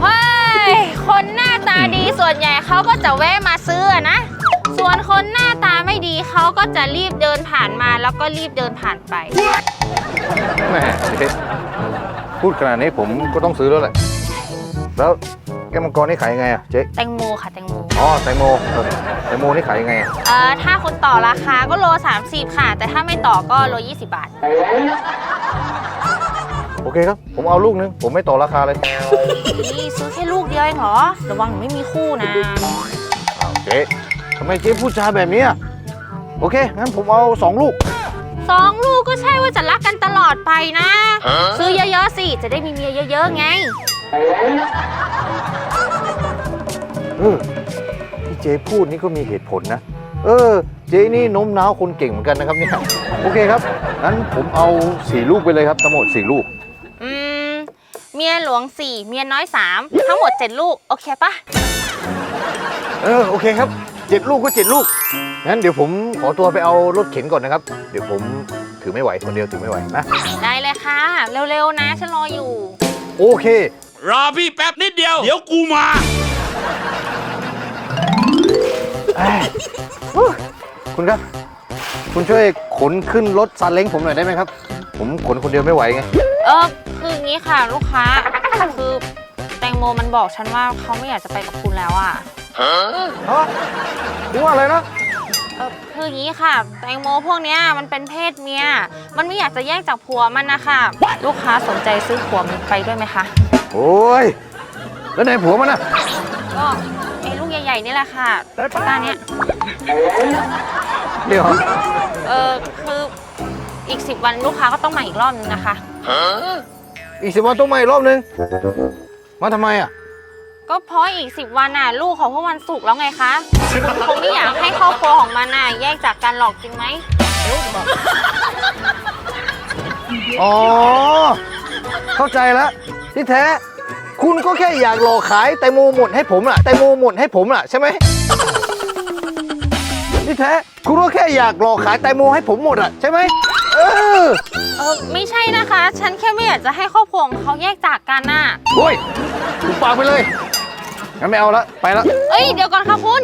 เฮ้ย คนหน้าตาดีส่วนใหญ่เขาก็จะแวะมาซื้ออะนะ ส่วนคนหน้าตาไม่ดีเขาก็จะรีบเดินผ่านมาแล้วก็รีบเดินผ่านไป แหม่เจ๊พูดขนาดนี้ผมก็ต้องซื้อแล้วแหละ แล้วแก้วมังกรนี่ขายยังไงอะเจ๊แตงโมค่ะแตงโม อ๋อแตงโมเออแตงโมนี่ขายยังไงอะเอ่อถ้าคนต่อราคาก็โล 30 ค่ะ แต่ถ้าไม่ต่อก็โล 20 บาทโอ เคครับ ผมเอาลูกนึง ผมไม่ต่อราคาเลยนี่ซื้อแค่ลูกเดียวเองเหรอ ระวังหนูไม่มีคู่นะ อ้าวเจ๊ทำไมเจ๊พูดจาแบบนี้อะโอเค งั้นผมเอาสองลูก สองลูกก็ใช่ว่าจะรักกันตลอดไปนะ ซื้อเยอะๆสิ จะได้มีเมียเยอะๆไง เออที่เจ๊พูดนี่ก็มีเหตุผลนะ เออ เจ๊นี่โน้มน้าวคนเก่งเหมือนกันนะครับเนี่ย โอเคครับ งั้นผมเอาสี่ลูกไปเลยครับทั้งหมดสี่ลูกอืม เมียหลวง4เมียน้อย3ทั้งหมด7ลูก โอเคปะเออโอเคครับเจ็ดลูกก็เจ็ดลูกงั้นเดี๋ยวผมขอตัวไปเอารถเข็นก่อนนะครับ เดี๋ยวผมถือไม่ไหวคนเดียวถือไม่ไหวนะได้เลยค่ะ เร็วๆนะฉันรออยู่ โอเค รอพี่แป๊บนิดเดียว เดี๋ยวกูมาเอ้ยฮู้คุณครับ คุณช่วยขนขึ้นรถซาเล้งผมหน่อยได้ไหมครับ ผมขนคนเดียวไม่ไหวไง เออ คืออย่างนี้ค่ะลูกค้า คือแตงโมมันบอกฉันว่าเขาไม่อยากจะไปกับคุณแล้วอะฮะดูว่าอะไรนะเออคืออย่างนี้ค่ะ แตงโมพวกเนี้ยมันเป็นเพศเมีย มันไม่อยากจะแยกจากผัวมันนะคะลูกค้าสนใจซื้อผัวมันไปด้วยไหมคะโอ้ยแล้วไหนผัวมันน่ะก็ไอ้ลูกใหญ่ๆนี่แหละค่ะตะกร้าเนี้ยเดี๋ยวเออคืออีกสิบวันลูกค้าก็ต้องมาอีกรอบนึงนะคะ อีกสิบวันต้องมาอีกรอบนึง มาทำไมอะ ก็เพราะอีกสิบวันน่ะ ลูกของพวกมันสุกแล้วไงคะ คุณคงไม่อยากให้ครอบครัวของมันน่ะแยกจากกันหรอกจริงไหม อ๋อ เข้าใจแล้วที่แท้ คุณก็แค่อยากหลอกขายแตงโมหมดให้ผมล่ะแตงโมหมดให้ผมล่ะใช่ไหมที่แท้ คุณก็แค่อยากหลอกขายแตงโมให้ผมหมดอะใช่ไหม เออเออไม่ใช่นะคะ ฉันแค่ไม่อยากจะให้ครอบครัวของเขาแยกจากกันน่ะ โอ้ยคุณปากไปเลยงั้นไม่เอาละไปละเอ้ยเดี๋ยวก่อนค่ะคุณ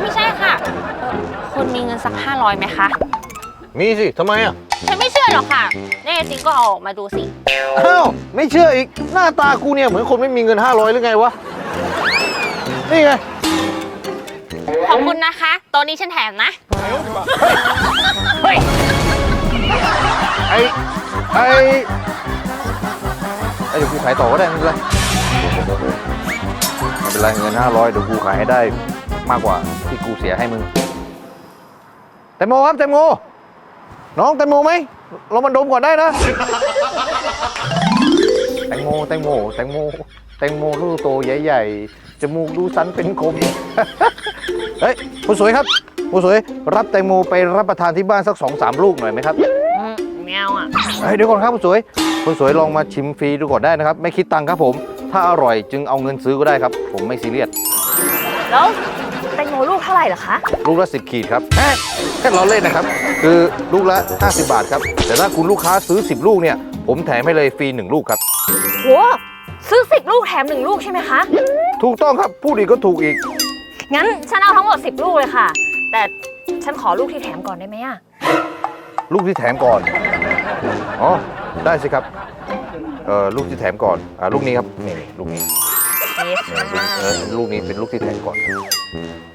ไม่ใช่ค่ะเออคุณมีเงินสักห้าร้อยไหมคะ มีสิทำไมอะฉันไม่เชื่อหรอกค่ะ แน่จริงก็เอาออกมาดูสิ อ้าวไม่เชื่ออีกหน้าตากูเนี่ยเหมือนคนไม่มีเงิน 500หรือไงวะนี่ไงขอบคุณนะคะตัวนี้ฉันแถมนะเฮ้ยไอ้ไอ้ไอ้เดี๋ยวกูขายต่อก็ได้ไม่เป็นไรไม่เป็นไรเงิน500เดี๋ยวกูขายให้ได้มากกว่าที่กูเสียให้มึงแตงโมครับแตงโมน้องแตงโมไหมเรามาดมก่อนได้นะแตงโมแตงโมแตงโมแตงโมลูกโตใหญ่ๆจมูกดูสันเป็นคมเฮ้ยผู้สวยครับผู้สวยรับแตงโมไปรับประทานที่บ้านสักสองสามลูกหน่อยไหมครับ อืมแมวอะเฮ้ยเดี๋ยวก่อนครับผู้สวยผู้สวยลองมาชิมฟรีดูก่อนได้นะครับ ไม่คิดตังค์ครับผม ถ้าอร่อยจึงเอาเงินซื้อก็ได้ครับ ผมไม่ซีเรียสแล้วแตงโมลูกเท่าไหร่เหรอคะ ลูกละสิบขีดครับแค่แค่เราเล่นนะครับ คือลูกละ 50 บาทครับ แต่ถ้าคุณลูกค้าซื้อ 10 ลูกเนี่ย ผมแถมให้เลยฟรี 1 ลูกครับ โห ซื้อสิบลูกแถมหนึ่งลูกใช่ไหมคะ ถูกต้องครับพูดอีกก็ถูกอีก งั้นฉันเอาทั้งหมดสิบลูกเลยค่ะ แต่ฉันขอลูกที่แถมก่อนได้ไหมอะ ลูกที่แถมก่อน อ๋อ ได้สิครับ เอ่อ ลูกที่แถมก่อน อ่า ลูกนี้ครับ นี่นี่ลูกนี้เอสนี่ลูกเออลูกนี้เป็นลูกที่แถมก่อน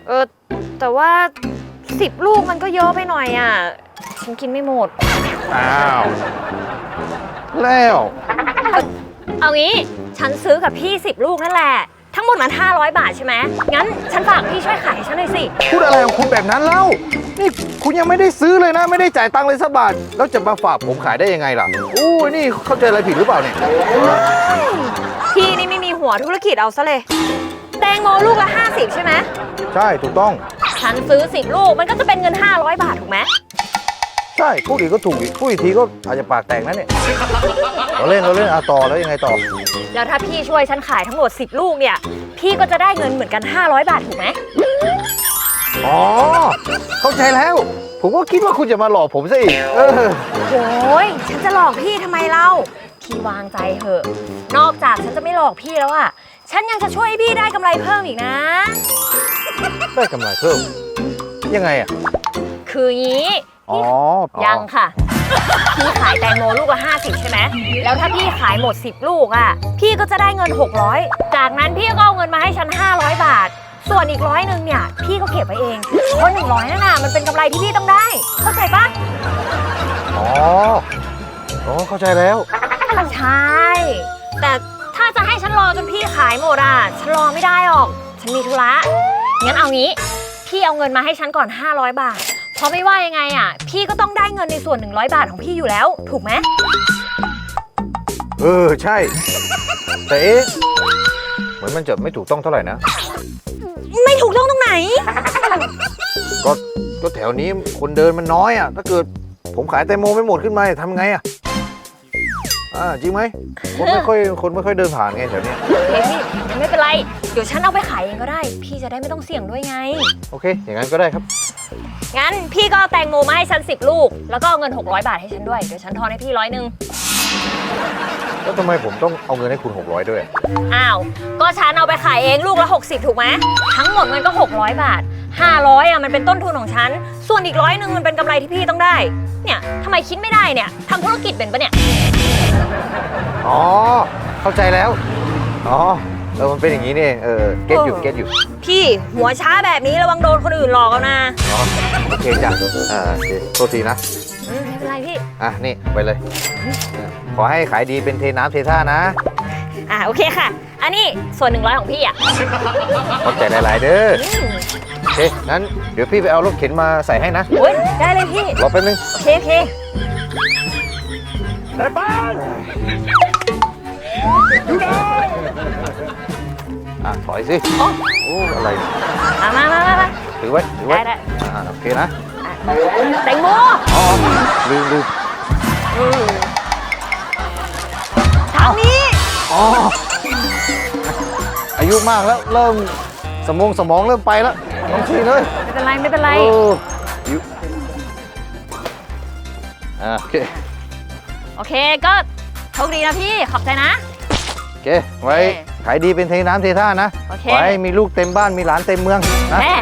เออ แต่ว่าสิบลูกมันก็เยอะไปหน่อยอะฉันกินไม่หมด อ้าว แล้ว เอางี้ ฉันซื้อกับพี่สิบลูกนั่นแหละ ทั้งหมดมัน500 บาทใช่ไหม งั้น ฉันฝากพี่ช่วยขายให้ฉันหน่อยสิ พูดอะไรของคุณแบบนั้นเล่า นี่คุณยังไม่ได้ซื้อเลยนะ ไม่ได้จ่ายตังค์เลยสักบาท แล้วจะมาฝากผมขายได้ยังไงล่ะโอ้ยนี่เข้าใจอะไรผิดหรือเปล่าเนี่ย พี่นี่ไม่มีหัวธุรกิจเอาซะเลย แตงโมลูกละ 50 ใช่ไหมใช่ถูกต้อง ฉันซื้อ 10 ลูกมันก็จะเป็นเงิน 500 บาทถูกไหมใช่พูดอีกก็ถูกอีกพูดอีกทีก็อาจจะปากแตกนะเนี่ยเราเล่นเราเล่นอะต่อแล้วยังไงต่อ แล้วถ้าพี่ช่วยฉันขายทั้งหมด 10 ลูกเนี่ย พี่ก็จะได้เงินเหมือนกัน 500 บาทถูกไหม อ๋อ เข้าใจแล้ว ผมก็คิดว่าคุณจะมาหลอกผมซะอีกเออโอ้ยฉันจะหลอกพี่ทำไมเล่าพพี่วางใจเถอะ นอกจากฉันจะไม่หลอกพี่แล้วอะฉันยังจะช่วยให้พี่ได้กำไรเพิ่มอีกนะ ได้กำไรเพิ่ม ยังไงอะ คืองี้อ๋ออ๋อยังค่ะ พี่ขายแตงโมลูกละ50 ใช่ไหม แล้วถ้าพี่ขายหมด 10 ลูกอะพี่ก็จะได้เงิน 600 จากนั้นพี่ก็เอาเงินมาให้ฉัน 500 บาท ส่วนอีกร้อยหนึ่งเนี่ยพี่ก็เก็บไว้เองเพราะ100นั่นน่ะมันเป็นกำไรที่พี่ต้องได้ เข้าใจปะอ๋อ อ๋อ เข้าใจแล้ว ใช่ แต่ถ้าจะให้ฉันรอจนพี่ขายหมดอะฉันรอไม่ได้หรอก ฉันมีธุระงั้นเอางี้ พี่เอาเงินมาให้ฉันก่อน 500 บาท เพราะไม่ว่ายังไงอะ พี่ก็ต้องได้เงินในส่วน 100 บาทของพี่อยู่แล้ว ถูกไหมเออ ใช่ แต่เอ๊ะเหมือนมันจะไม่ถูกต้องเท่าไหร่นะ น ก็ก็แถวนี้คนเดินมันน้อยอะ ถ้าเกิดผมขายแตงโมไม่หมดขึ้นมาทำไงอะอ่าจริงไหมคนไม่ค่อยคนไม่ค่อยเดินผ่านไงแถวเนี้ยเฮ้ยพี่ไม่เป็นไร เดี๋ยวฉันเอาไปขายเองก็ได้ พี่จะได้ไม่ต้องเสี่ยงด้วยไง โอเค อย่างนั้นก็ได้ครับ งั้นพี่ก็เอาแตงโมมาให้ฉัน10ลูก แล้วก็เอาเงิน 600 บาทให้ฉันด้วย เดี๋ยวฉันทอนให้พี่ร้อยหนึ่ง แล้วทำไมผมต้องเอาเงินให้คุณ 600 ด้วย อ้าว ก็ฉันเอาไปขายเองลูกละ 60 ถูกไหม ทั้งหมดมันก็ 600 บาท 500อะมันเป็นต้นทุนของฉัน ส่วนอีกร้อยหนึ่งมันเป็นกำไรที่พี่ต้องได้ เนี่ยทำไมคิดไม่ได้เนี่ยทำธุรกิจเป็นปะเนี่ย อ๋อ เข้าใจแล้ว อ๋อ เออ มันเป็นอย่างนี้นี่เองเออเก็ตอยู่ เก็ตอยู่ พี่หัวช้าแบบนี้ระวังโดนคนอื่นหลอกเอานะ อ๋อ โอเคจ้ะอ่าโอเคโทษทีนะ อืมไม่เป็นไรพี่ อะนี่ไปเลย ขอให้ขายดีเป็นเทน้ำเทท่านะอ่าโอเคค่ะ อันนี้ส่วน100ของพี่อะขอบใจหลาย ๆ เด้ออืมโอเคงั้นเดี๋ยวพี่ไปเอารถเข็นมาใส่ให้นะ โอ้ยได้เลยพี่ รอแป๊บนึง โอเคโอเคอะถอยสิอ๋อโอ้อะไรเนี่ยมามามามามาถือไว้ถือไว้ได้ได้ อ่าโอเคนะ แตงโมอ๋อลืมลืมทางนี้อ๋ออายุมากแล้วเริ่มสมองสมองเริ่มไปแล้วน้องชีเลยไม่เป็นไรไม่เป็นไรโอ้อายุอ่าโอเคโอเคก็โชคดีนะพี่ขอบใจนะ โอเคไว้ขายดีเป็นเทน้ำเทท่านะโอเค ไว้มีลูกเต็มบ้านมีหลานเต็มเมืองนะ แม่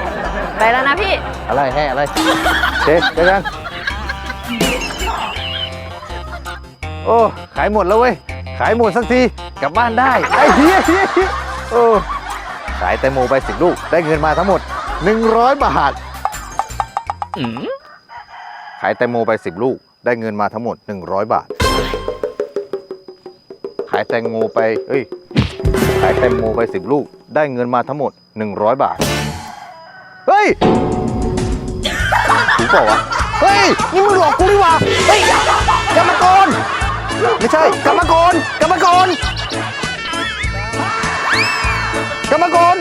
ไปแล้วนะพี่ อะไรแห่อะไรโอเคเจอกัน โอ้ ขายหมดแล้วเว้ย ขายหมดสักที กลับบ้านได้ไอ้เฮียเฮียเฮียโอ้ขายแตงโมไปสิบลูก ได้เงินมาทั้งหมด 100 บาท ขายแตงโมไปสิบลูก ได้เงินมาทั้งหมด 100 บาท ขายแตงโมไป เอ้ย ขายแตงโมไปสิบลูก ได้เงินมาทั้งหมด 100 บาท เฮ้ยถูกเปล่าวะ เฮ้ย นี่มึงหลอกกูนี่หว่า เฮ้ยกรรมกรไม่ใช่กรรมกรกรรมกรกรรมกร